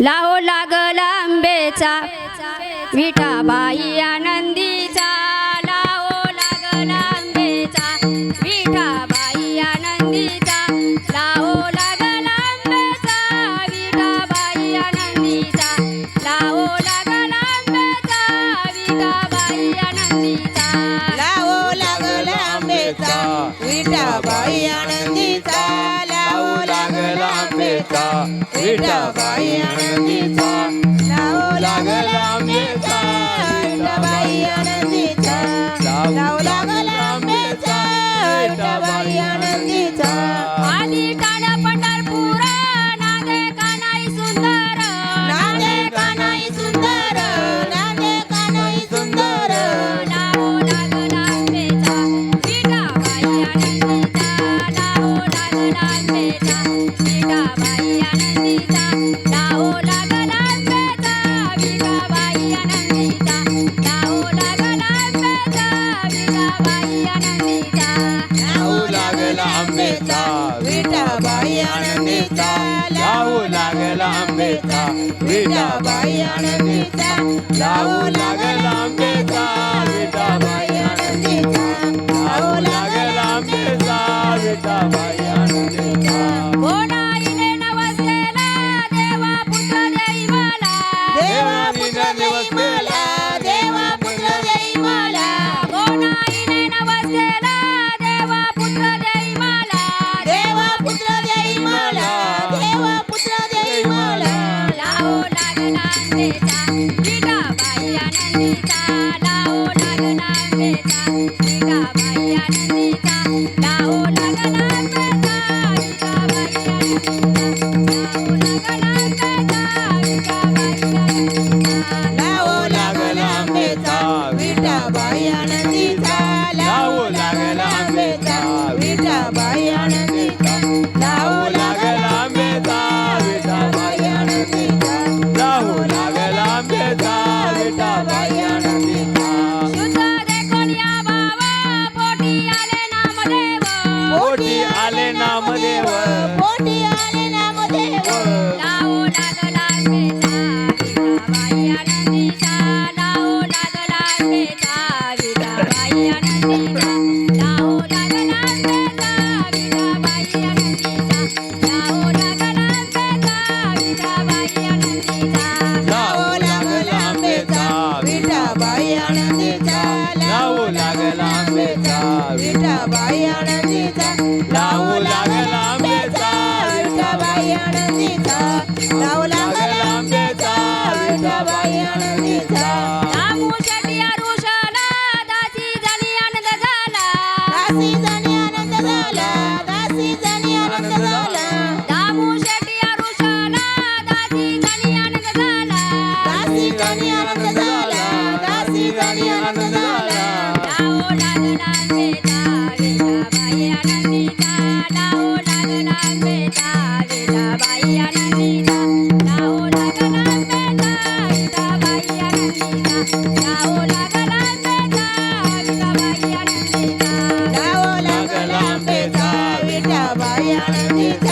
लाहो लागला आंबेचा विटा बाई 的白羊，你。बाई आनंदीचा लावू लागला आंबेचा. विटा बाई आनंदीचा लावू लागला आंबेचा. विटा बाई आनंदीचा लावू लागला आंबेचा. विटा बाई आनंदीचा कोणाईने नवस केला? देवा पुत्र देवाला. देवा पुत्र देवा Bye, Anna. Morty. लावू लागला आंब्याचा विठाबाई आनंदीचा लावू लागला आंब्याचा विठाबाई आनंदीचा नागू Yeah.